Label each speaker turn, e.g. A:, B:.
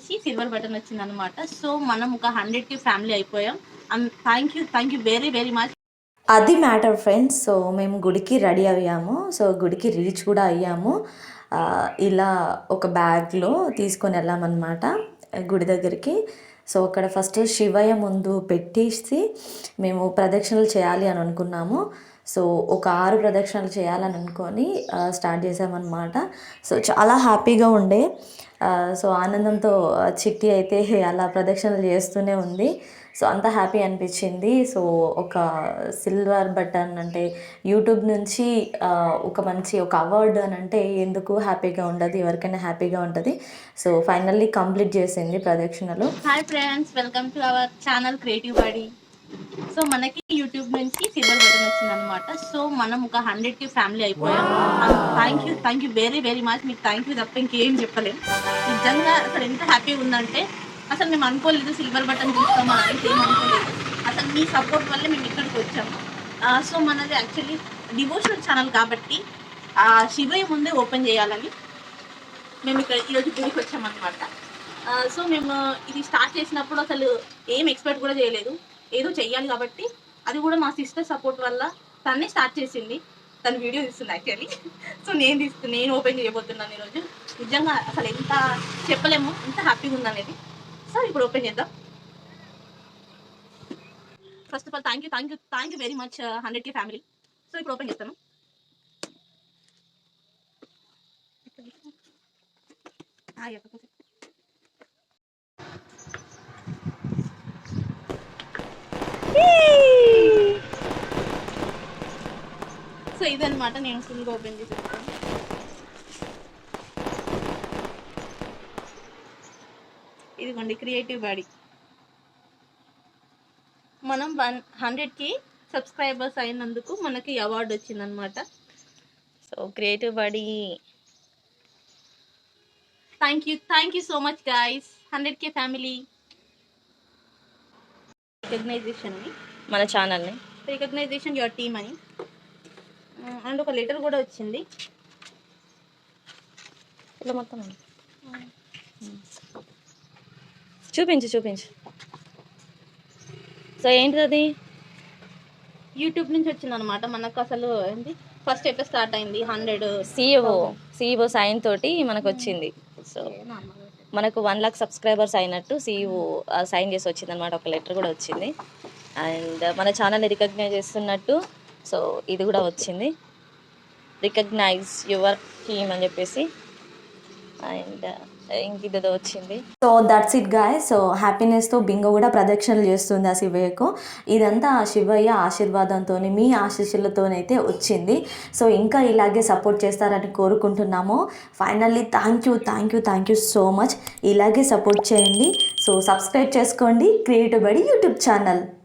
A: నుంచి silver button వచ్చింది అనమాట సో మనం ఒక హండ్రెడ్కి ఫ్యామిలీ అయిపోయాం. And thank you thank you very very much
B: అది మ్యాటర్ ఫ్రెండ్స్ సో మేము గుడికి రెడీ అయ్యాము. సో గుడికి రీచ్ కూడా అయ్యాము. ఇలా ఒక బ్యాగ్లో తీసుకొని వెళ్ళామన్నమాట గుడి దగ్గరికి. సో అక్కడ ఫస్ట్ శివయ్య ముందు పెట్టేసి మేము ప్రదక్షిణలు చేయాలి అని అనుకున్నాము. సో ఒక ఆరు ప్రదక్షిణలు చేయాలని అనుకొని స్టార్ట్ చేసామన్నమాట. సో చాలా హ్యాపీగా ఉండే. సో ఆనందంతో చిట్టి అయితే అలా ప్రదక్షిణలు చేస్తూనే ఉంది. సో అంత హ్యాపీ అనిపించింది. సో ఒక సిల్వర్ బటన్ అంటే యూట్యూబ్ నుంచి ఒక మంచి ఒక అవార్డు అని అంటే ఎందుకు హ్యాపీగా ఉండదు ఎవరికైనా హ్యాపీగా ఉంటుంది. సో ఫైనల్లీ కంప్లీట్ చేసింది ప్రదక్షిణలు.
A: Hi friends welcome to our channel creative body so మనకి యూట్యూబ్ నుంచి సిల్వర్ బటన్ వచ్చింది అనమాట సో మనం ఒక హండ్రెడ్కి ఫ్యామిలీ అయిపోయాం. Thank you thank you very very much మీకు థ్యాంక్ యూ తప్ప ఇంకేం చెప్పలేం. నిజంగా అసలు ఎంత హ్యాపీగా ఉందంటే అసలు మేము అనుకోలేదు సిల్వర్ బటన్ చూస్తామని అయితే ఏం అనుకోలేదు. అసలు మీ సపోర్ట్ వల్లే మేము ఇక్కడికి వచ్చాము సో మనది యాక్చువల్లీ డివోషనల్ ఛానల్ కాబట్టి ఆ శివయ్య ముందే ఓపెన్ చేయాలని మేము ఇక్కడ ఈరోజు గుడికి వచ్చామన్నమాట. సో మేము ఇది స్టార్ట్ చేసినప్పుడు అసలు ఏం ఎక్స్పెక్ట్ కూడా చేయలేదు. ఏదో చెయ్యాలి కాబట్టి అది కూడా మా సిస్టర్ సపోర్ట్ వల్ల తన్నే స్టార్ట్ చేసింది. తను వీడియో తీస్తుంది యాక్చువల్లీ సో నేను తీస్తుంది నేను ఓపెన్ చేయబోతున్నాను ఈరోజు. నిజంగా అసలు ఎంత చెప్పలేము ఎంత హ్యాపీగా ఉంది అనేది సో ఇప్పుడు ఓపెన్ చేద్దాం. First of all thank you thank you thank you very much hundred K family so ఇప్పుడు ఓపెన్ చేస్తాను. ఆ, సో ఇదన్నమాట నేను ఫుల్గా ఓపెన్ చేసి ఇదిగోండి క్రియేటివ్ బాడీ మనం వన్ హండ్రెడ్కి సబ్స్క్రైబర్స్ అయినందుకు మనకి అవార్డు వచ్చిందనమాట so creative body thank you thank you so much guys hundred K family recognition
B: మన ఛానల్ని
A: రికగ్నైజేషన్ యువర్ టీమ్ అని. అండ్ ఒక లెటర్ కూడా వచ్చింది.
B: ఇట్లా మొత్తం చూపించు చూపించు. సో ఏంటిది అది?
A: యూట్యూబ్ నుంచి వచ్చింది అనమాట మనకు అసలు ఏంటి? ఫస్ట్ ఎప్పుడు స్టార్ట్ అయింది? హండ్రెడ్
B: సిఇఓ సిఇఓ సైన్ తోటి మనకు వచ్చింది. సో మనకు వన్ లాక్ సబ్స్క్రైబర్స్ అయినట్టు సిఇఓ సైన్ చేసి వచ్చింది అనమాట ఒక లెటర్ కూడా వచ్చింది. అండ్ మన ఛానల్ని రికగ్నైజ్ చేస్తున్నట్టు సో ఇది కూడా వచ్చింది. రికగ్నైజ్ యువర్ టీమ్ అని చెప్పేసి. అండ్ ఇంకిదో వచ్చింది. So that's it guy so హ్యాపీనెస్తో Bingo కూడా ప్రదక్షిణలు చేస్తుంది ఆ శివయ్యకు. ఇదంతా ఆ శివయ్య ఆశీర్వాదంతో మీ ఆశీస్సులతోనైతే వచ్చింది. సో ఇంకా ఇలాగే సపోర్ట్ చేస్తారని కోరుకుంటున్నాము. Finally thank you thank you thank you so much ఇలాగే సపోర్ట్ చేయండి. సో సబ్స్క్రైబ్ చేసుకోండి. Creative Badi YouTube channel